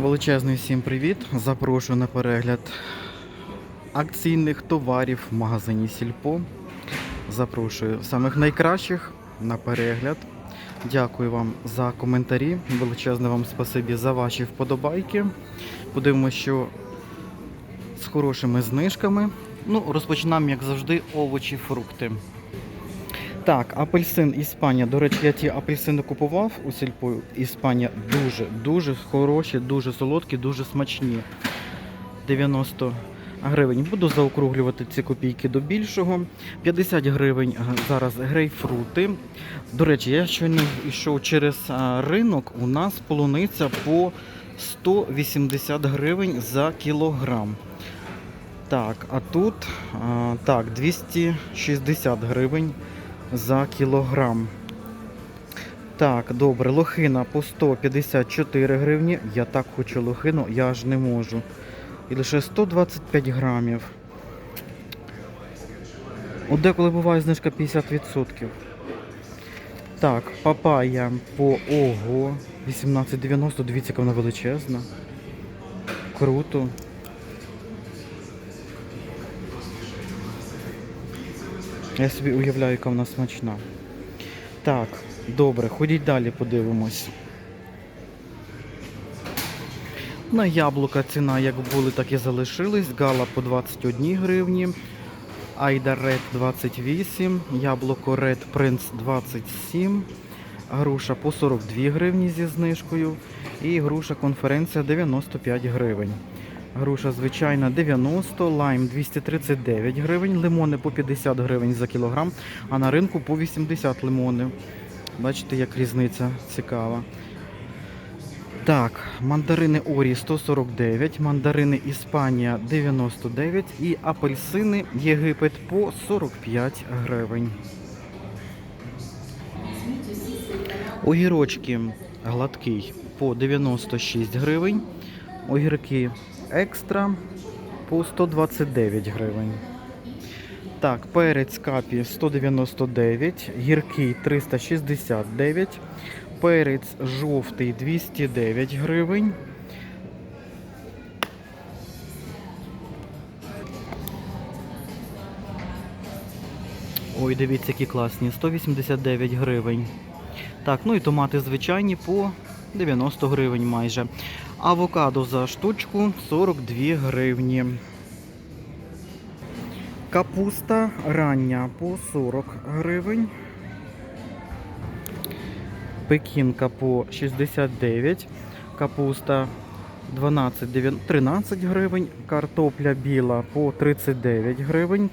Величезний всім привіт! Запрошую на перегляд акційних товарів в магазині Сільпо. Запрошую самих найкращих на перегляд. Дякую вам за коментарі. Величезне вам спасибі за ваші вподобайки. Подивимося, що з хорошими знижками. Ну, розпочинаємо, як завжди, овочі, фрукти. Так, апельсин Іспанія. До речі, я ті апельсини купував у сільпо. Іспанія дуже, дуже хороші, дуже солодкі, дуже смачні. 90 гривень. Буду заокруглювати ці копійки до більшого. 50 гривень зараз грейпфрути. До речі, я щойно йшов через ринок. У нас полуниця по 180 гривень за кілограм. Так, а тут а, так, 260 гривень за кілограм. Так, добре, лохина по 154 гривні. Я так хочу лохину, я аж не можу. І лише 125 грамів. От деколи буває знижка 50%. Так, папая по ого. 18,90, дивіться, яка вона величезна. Круто. Я собі уявляю, яка вона смачна. Так, добре, ходіть далі, подивимось. На яблука ціна як були, так і залишились. Гала по 21 гривні. Айда Ред 28, яблуко Ред Принц 27, груша по 42 гривні зі знижкою і груша конференція 95 гривень. Груша звичайна 90, лайм 239 гривень, лимони по 50 гривень за кілограм, а на ринку по 80 лимони. Бачите, як різниця цікава. Так, мандарини Орі 149, мандарини Іспанія 99 і апельсини Єгипет по 45 гривень. Огірочки гладкий по 96 гривень. Огірки екстра по 129 гривень. Так, перець капі 199, гіркий 369, перець жовтий 209 гривень. Ой, дивіться, які класні, 189 гривень. Так, ну і томати звичайні по 90 гривень майже. Авокадо за штучку 42 гривні. Капуста рання по 40 гривень. Пекінка по 69. Капуста 12, 9 13 гривень. Картопля біла по 39 гривень.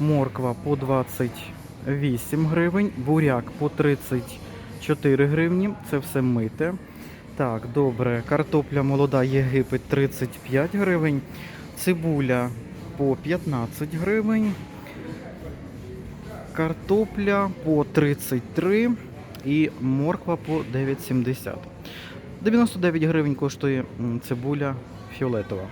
Морква по 28 гривень. Буряк по 34 гривні. Це все мите. Так, добре. Картопля молода Єгипет 35 гривень. Цибуля по 15 гривень. Картопля по 33 і морква по 9,70. 99 гривень коштує цибуля фіолетова.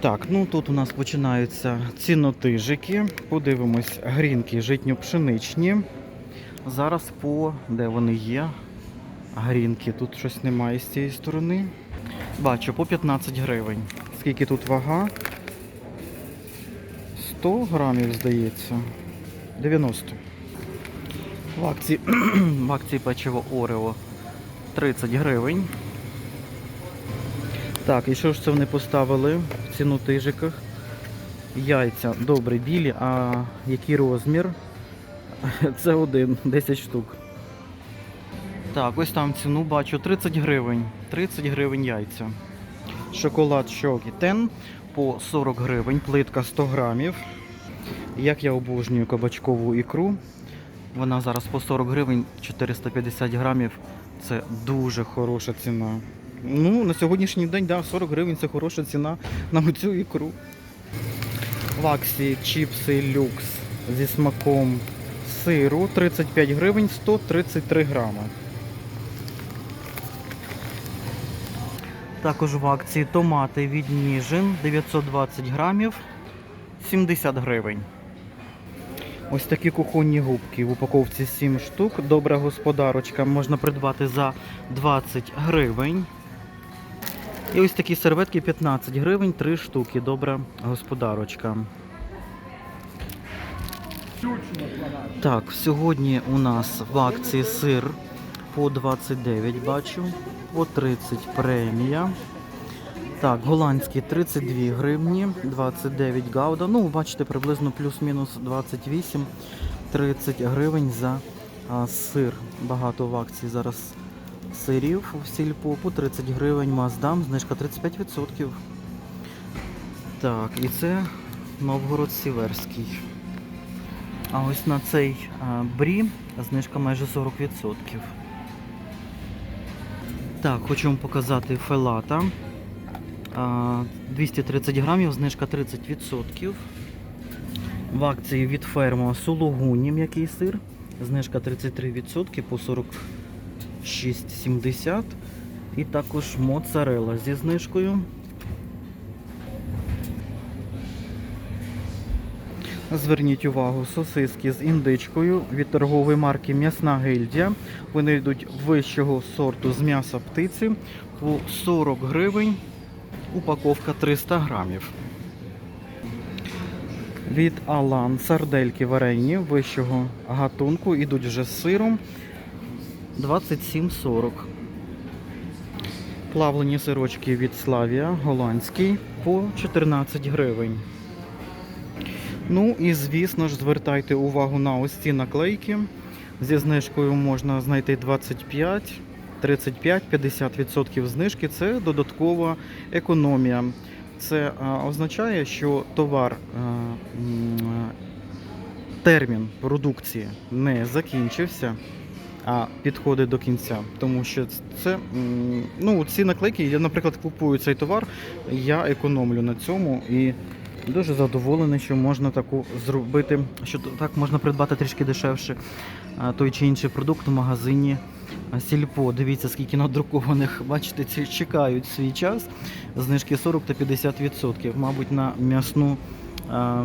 Так, ну тут у нас починаються цінотижики. Подивимось, грінки житньо-пшеничні. Зараз по де вони є? Грінки. Тут щось немає з цієї сторони. Бачу, по 15 гривень. Скільки тут вага? 100 грамів, здається. 90. В акції, в акції печиво Орео 30 гривень. Так, і що ж це вони поставили в ціну тижиках? Яйця добре білі, а який розмір? Це один, 10 штук. Так, ось там ціну бачу 30 гривень. 30 гривень яйця. Шоколад Шокі Тен по 40 гривень, плитка 100 грамів. Як я обожнюю кабачкову ікру. Вона зараз по 40 гривень 450 грамів. Це дуже хороша ціна. Ну, на сьогоднішній день, да, 40 гривень це хороша ціна на цю ікру. В акції чіпси люкс зі смаком сиру 35 гривень 133 грами. Також в акції томати від Ніжин 920 грамів 70 гривень. Ось такі кухонні губки в упаковці 7 штук. Добра господарочка можна придбати за 20 гривень. І ось такі серветки 15 гривень, 3 штуки. Добра господарочка. Так, сьогодні у нас в акції сир по 29 бачу, по 30 премія. Так, голландський 32 гривні, 29 гауда. Ну, бачите, приблизно плюс-мінус 28, 30 гривень за а, сир. Багато в акції зараз сирів в сільпо по 30 гривень Маздам, знижка 35%. Так, і це Новгород Сіверський. А ось на цей брі знижка майже 40%. Так, хочу вам показати фелата. А, 230 грамів, знижка 30%. В акції від ферма Сулугуні м'який сир. Знижка 33% по 46,70. І також моцарела зі знижкою. Зверніть увагу, сосиски з індичкою від торгової марки М'ясна гильдія. Вони йдуть вищого сорту з м'яса птиці по 40 гривень. Упаковка 300 грамів. Від Алан сардельки варені вищого гатунку ідуть вже з сиром 27,40. Плавлені сирочки від Славія голландський по 14 гривень. Ну і звісно ж, звертайте увагу на ось ці наклейки. Зі знижкою можна знайти 25, 35, 50% знижки. Це додаткова економія. Це а, означає, що товар, а, м, термін продукції не закінчився, а підходить до кінця. Тому що це ну, ці наклейки, я, наприклад, купую цей товар, я економлю на цьому і дуже задоволений, що можна таку зробити, що так можна придбати трішки дешевше той чи інший продукт в магазині Сільпо. Дивіться, скільки надрукованих, бачите, ці чекають свій час. Знижки 40 та 50%, мабуть, на м'ясну а,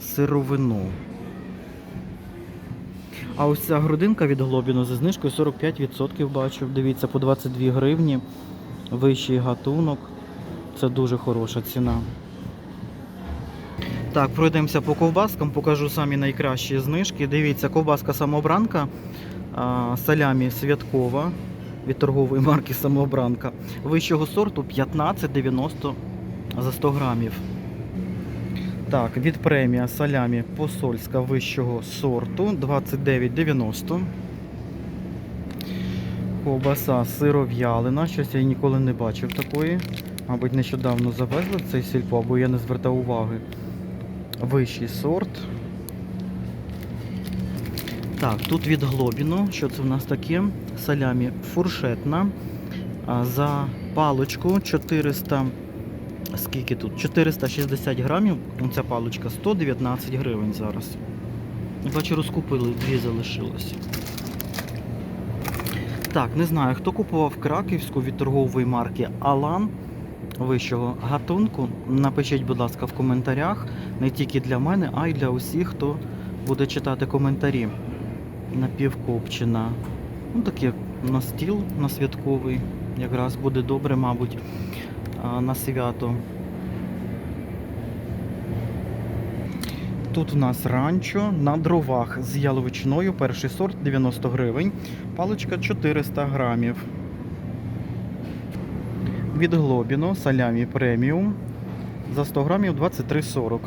сировину. А ось ця грудинка від Глобіну зі знижкою 45% бачу. Дивіться, по 22 гривні. Вищий гатунок. Це дуже хороша ціна. Так, пройдемося по ковбаскам, покажу самі найкращі знижки. Дивіться, ковбаска самобранка, салямі святкова від торгової марки самобранка. Вищого сорту 15,90 за 100 грамів. Так, від премія салямі посольська вищого сорту 29,90. Ковбаса сиров'ялина. Щось я ніколи не бачив такої. Мабуть, нещодавно завезли цей сільпо, або я не звертав уваги. Вищий сорт. Так, тут від Глобіну. Що це в нас таке? Салямі фуршетна. За паличку 400. Скільки тут? 460 грамів. Ця паличка 119 гривень зараз. Бачу, розкупили, дві залишилось. Так, не знаю, хто купував краківську від торгової марки Алан вищого гатунку. Напишіть, будь ласка, в коментарях. Не тільки для мене, а й для усіх, хто буде читати коментарі. Напівкопчена. Ну, таке на стіл на святковий. Якраз буде добре, мабуть, на свято. Тут у нас ранчо на дровах з яловичиною. Перший сорт 90 гривень. Паличка 400 грамів. Від Глобіно салямі преміум за 100 грамів 23,40.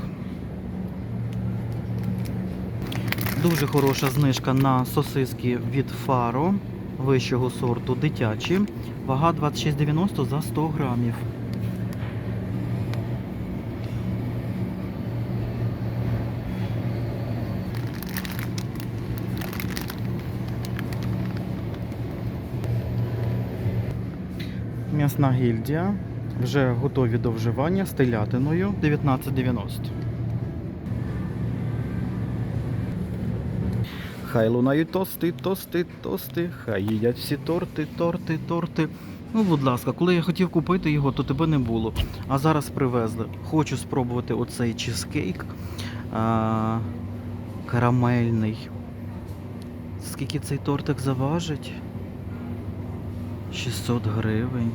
Дуже хороша знижка на сосиски від Фаро вищого сорту дитячі. Вага 26,90 за 100 грамів. М'ясна гільдія. Вже готові до вживання з телятиною 19,90. Хай лунають тости, тости, тости, хай їдять всі торти, торти, торти. Ну, будь ласка, коли я хотів купити його, то тебе не було. А зараз привезли. Хочу спробувати оцей чизкейк. А, карамельний. Скільки цей тортик заважить? 600 гривень.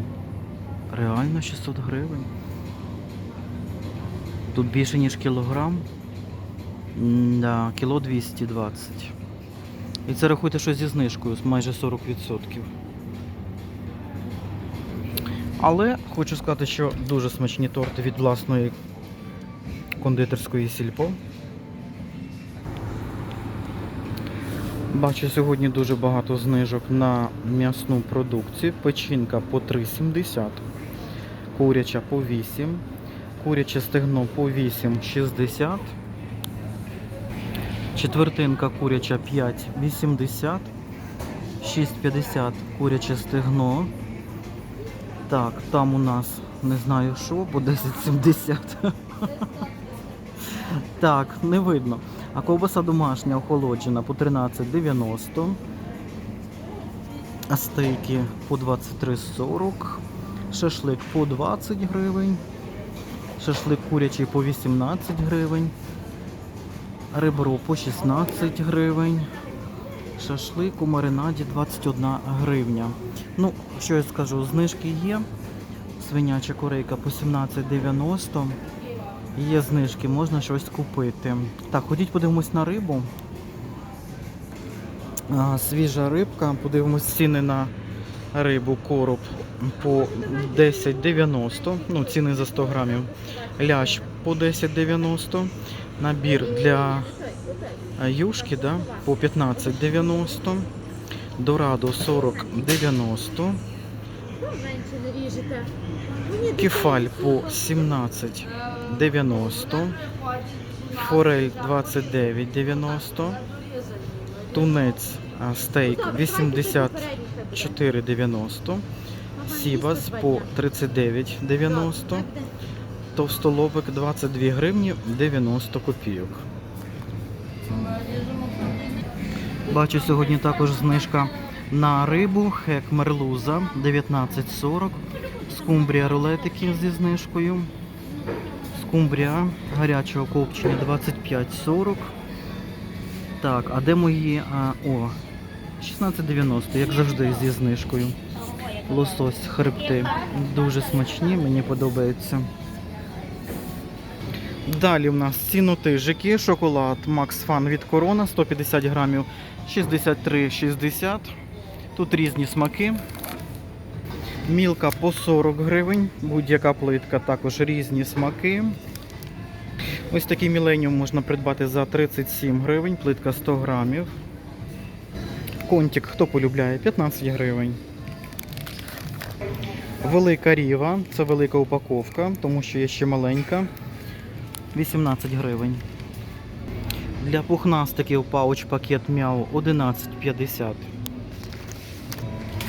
Реально 600 гривень. Тут більше, ніж кілограм. Да, кіло 220. І це рахуйте, що зі знижкою майже 40%. Але хочу сказати, що дуже смачні торти від власної кондитерської сільпо. Бачу сьогодні дуже багато знижок на м'ясну продукцію. Печінка по 3,70, куряча по 8, куряче стегно по 8,60, четвертинка куряча 5,80, 6,50 куряче стегно. Так, там у нас не знаю що, по 10,70. Так, не видно. А ковбаса домашня охолоджена по 13,90. А стейки по 23,40. Шашлик по 20 гривень. Шашлик курячий по 18 гривень. Ребро по 16 гривень. Шашлик у маринаді 21 гривня. Ну, що я скажу, знижки є. Свиняча корейка по 17,90. Є знижки, можна щось купити. Так, ходіть подивимось на рибу. А, свіжа рибка, подивимось ціни на рибу короб по 10,90. Ну, ціни за 100 грамів. Лящ по 10,90. Набір для юшки да, по 15,90. Дорадо 40,90. Женщини ріжете. Кефаль по 17,90. Форель 29,90. Тунець стейк 84,90. Сібас по 39,90. Товстолобик 22 гривні 90 копійок. Бачу сьогодні також знижка на рибу хек мерлуза 19,40. Скумбрія рулетики зі знижкою. Скумбрія гарячого копчення 25,40. Так, а де мої. А, о, 16,90, як завжди, зі знижкою. Лосось хребти. Дуже смачні, мені подобається. Далі у нас цінотижики, шоколад Max Fun від Корона 150 грамів 63,60. Тут різні смаки. Мілка по 40 гривень, будь-яка плитка, також різні смаки. Ось такий міленіум можна придбати за 37 гривень, плитка 100 грамів. Контик, хто полюбляє, 15 гривень. Велика ріва, це велика упаковка, тому що є ще маленька. 18 гривень. Для пухнастиків пауч пакет мяу 11,50.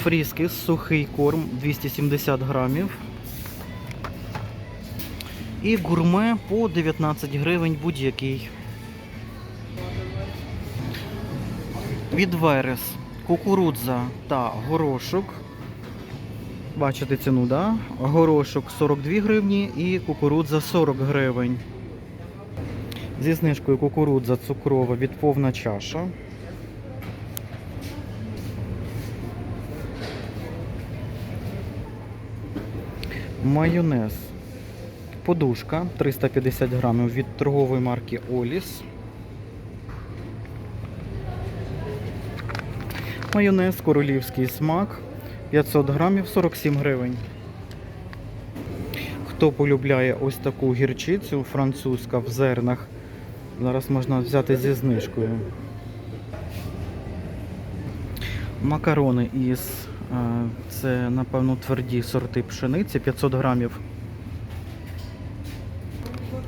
Фріски сухий корм 270 грамів. І гурме по 19 гривень будь-який. Від Верес кукурудза та горошок. Бачите ціну, да? Горошок 42 гривні і кукурудза 40 гривень. Зі знижкою кукурудза цукрова від повна чаша. Майонез. Подушка 350 грамів від торгової марки Оліс. Майонез королівський смак 500 грамів 47 гривень. Хто полюбляє ось таку гірчицю французька в зернах, зараз можна взяти зі знижкою. Макарони із це, напевно, тверді сорти пшениці 500 грамів.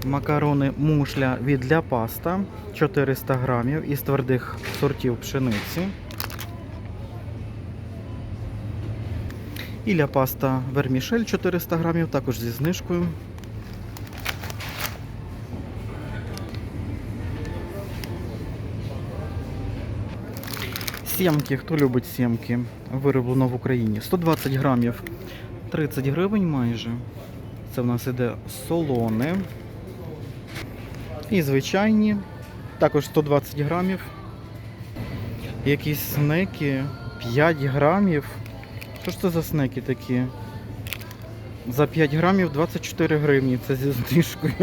Макарони мушля від для паста 400 грамів із твердих сортів пшениці. І ля паста вермішель 400 грамів, також зі знижкою. Сімки, хто любить сімки, вироблено в Україні. 120 грамів 30 гривень майже. Це в нас іде солоне. І звичайні також 120 грамів. Якісь снеки 5 грамів. Що ж це за снеки такі? За 5 грамів 24 гривні. Це зі знижкою.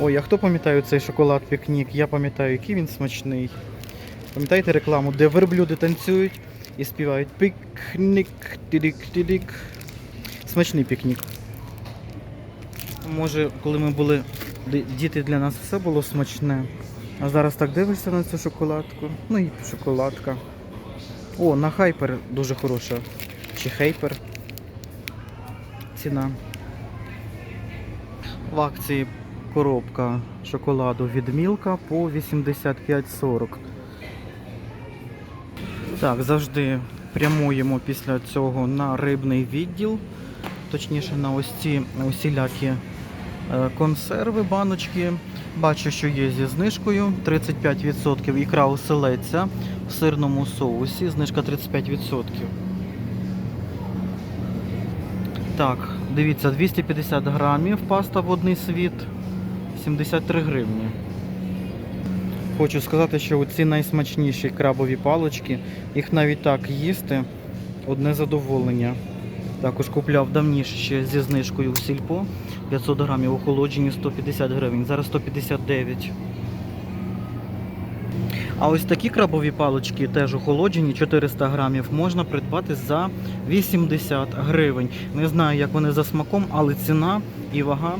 Ой, а хто пам'ятає цей шоколад пікнік? Я пам'ятаю, який він смачний. Пам'ятаєте рекламу, де верблюди танцюють і співають пікнік, тирік-тирік. Смачний пікнік. Може, коли ми були діти, для нас все було смачне. А зараз так дивишся на цю шоколадку. Ну і шоколадка. О, на хайпер дуже хороша. Чи хейпер. Ціна. В акції коробка шоколаду від Мілка по 85,40. Так, завжди прямуємо після цього на рибний відділ. Точніше, на ось ці усілякі е, консерви, баночки. Бачу, що є зі знижкою 35% ікра оселедця в сирному соусі. Знижка 35%. Так, дивіться, 250 грамів паста водний світ 73 гривні. Хочу сказати, що ці найсмачніші крабові палочки, їх навіть так їсти одне задоволення. Також купляв давніше ще зі знижкою в сільпо 500 грамів охолоджені 150 гривень, зараз 159. А ось такі крабові палочки, теж охолоджені, 400 грамів, можна придбати за 80 гривень. Не знаю, як вони за смаком, але ціна і вага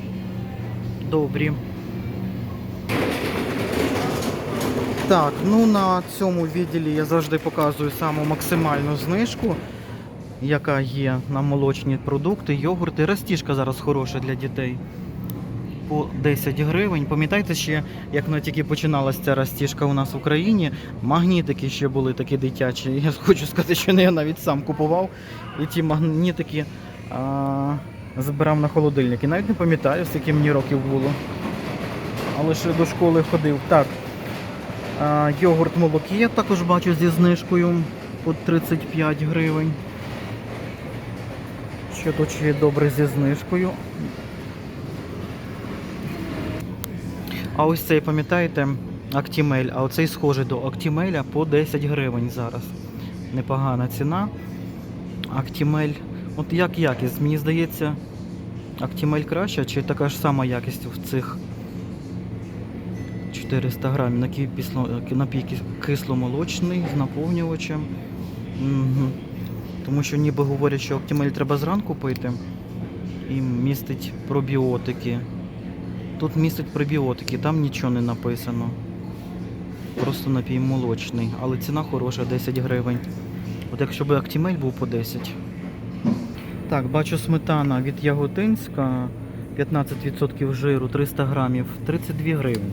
добрі. Так, ну на цьому відділі я завжди показую саму максимальну знижку, яка є на молочні продукти, йогурти. Растіжка зараз хороша для дітей. По 10 гривень. Пам'ятаєте ще, як вона тільки починалася ця растіжка у нас в Україні, магнітики ще були такі дитячі. Я хочу сказати, що я навіть сам купував. І ті магнітики а, збирав на холодильник. І навіть не пам'ятаю, скільки мені років було. Але ще до школи ходив. Так. А, йогурт молоки я також бачу зі знижкою по 35 гривень. Що тут ще є добре зі знижкою. А ось цей, пам'ятаєте, Актімель, а оцей схожий до Актімеля по 10 гривень зараз. Непогана ціна. Актімель. От як якість? Мені здається, Актімель краща чи така ж сама якість в цих 400 грамів напій кисло- напій кис- кисломолочний з наповнювачем. Угу. Тому що ніби говорять, що Актімель треба зранку пити і містить пробіотики. Тут містить пробіотики, там нічого не написано. Просто напій молочний, але ціна хороша 10 гривень. От якщо б Актімель був по 10. Так, бачу сметана від Яготинська 15% жиру, 300 грамів, 32 гривні.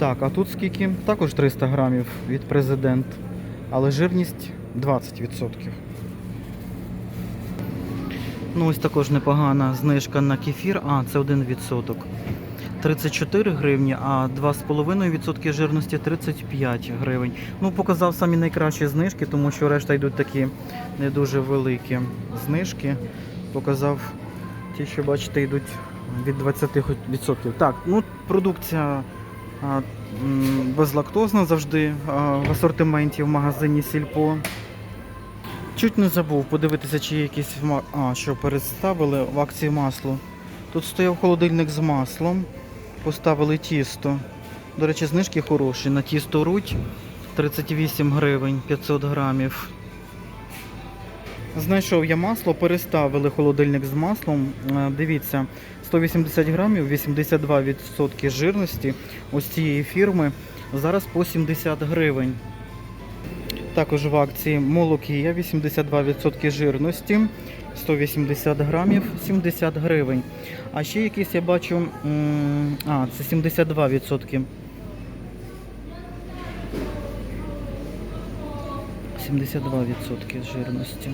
Так, а тут скільки? Також 300 грамів від президент, але жирність 20%. Ну, ось також непогана знижка на кефір. А, це 1%. 34 гривні, а 2,5% жирності 35 гривень. Ну, показав самі найкращі знижки, тому що решта йдуть такі не дуже великі знижки. Показав ті, що бачите, йдуть від 20%. Так, ну продукція безлактозна завжди в асортименті в магазині Сільпо. Чуть не забув подивитися, чи є якісь а, що представили в акції масло. Тут стояв холодильник з маслом, поставили тісто. До речі, знижки хороші. На тісто руть 38 гривень 500 грамів. Знайшов я масло, переставили холодильник з маслом. Е, Дивіться, 180 грамів, 82% жирності ось цієї фірми. Зараз по 70 гривень. Також в акції молокія 82% жирності, 180 грамів, 70 гривень. А ще якісь я бачу, а, це 72%. 72% жирності.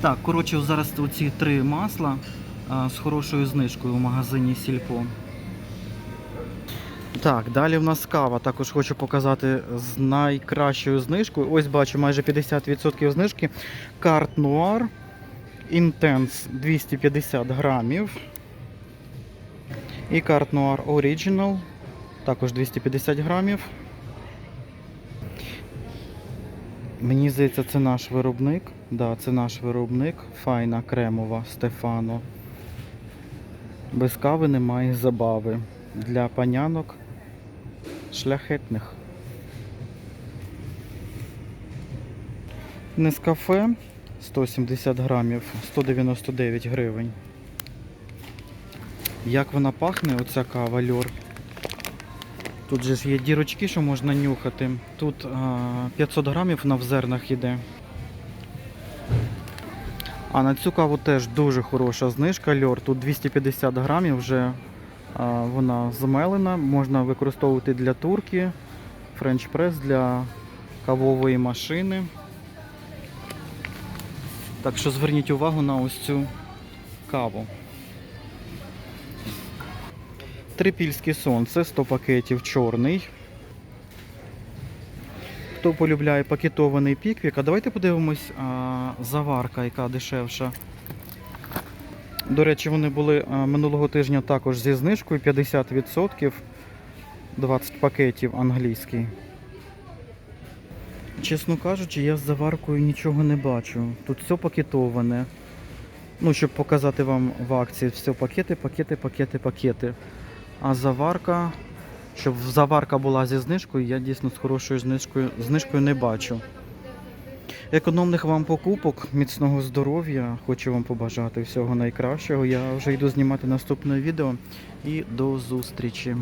Так, коротше, зараз оці три масла з хорошою знижкою в магазині Сільпо. Так, далі в нас кава. Також хочу показати з найкращою знижкою. Ось бачу майже 50% знижки. Карт Нуар Intense 250 грамів. І Carte Noir Original також 250 грамів. Мені здається, це наш виробник. Да, це наш виробник. Файна кремова Стефано. Без кави немає забави. Для панянок шляхетних. Нескафе 170 грамів, 199 гривень. Як вона пахне, оця кава льор. Тут же ж є дірочки, що можна нюхати. Тут а, 500 грамів на взернах йде. А на цю каву теж дуже хороша знижка льор. Тут 250 грамів вже а, вона змелена. Можна використовувати для турки, френч-прес для кавової машини. Так що зверніть увагу на ось цю каву. Трипільське сонце, 100 пакетів чорний. Хто полюбляє пакетований піквік, а давайте подивимось а, заварка, яка дешевша. До речі, вони були а, минулого тижня також зі знижкою 50%, 20 пакетів англійський. Чесно кажучи, я з заваркою нічого не бачу. Тут все пакетоване. Ну, щоб показати вам в акції, все пакети, пакети, пакети, пакети. А заварка, щоб заварка була зі знижкою, я дійсно з хорошою знижкою, знижкою не бачу. Економних вам покупок, міцного здоров'я. Хочу вам побажати всього найкращого. Я вже йду знімати наступне відео і до зустрічі.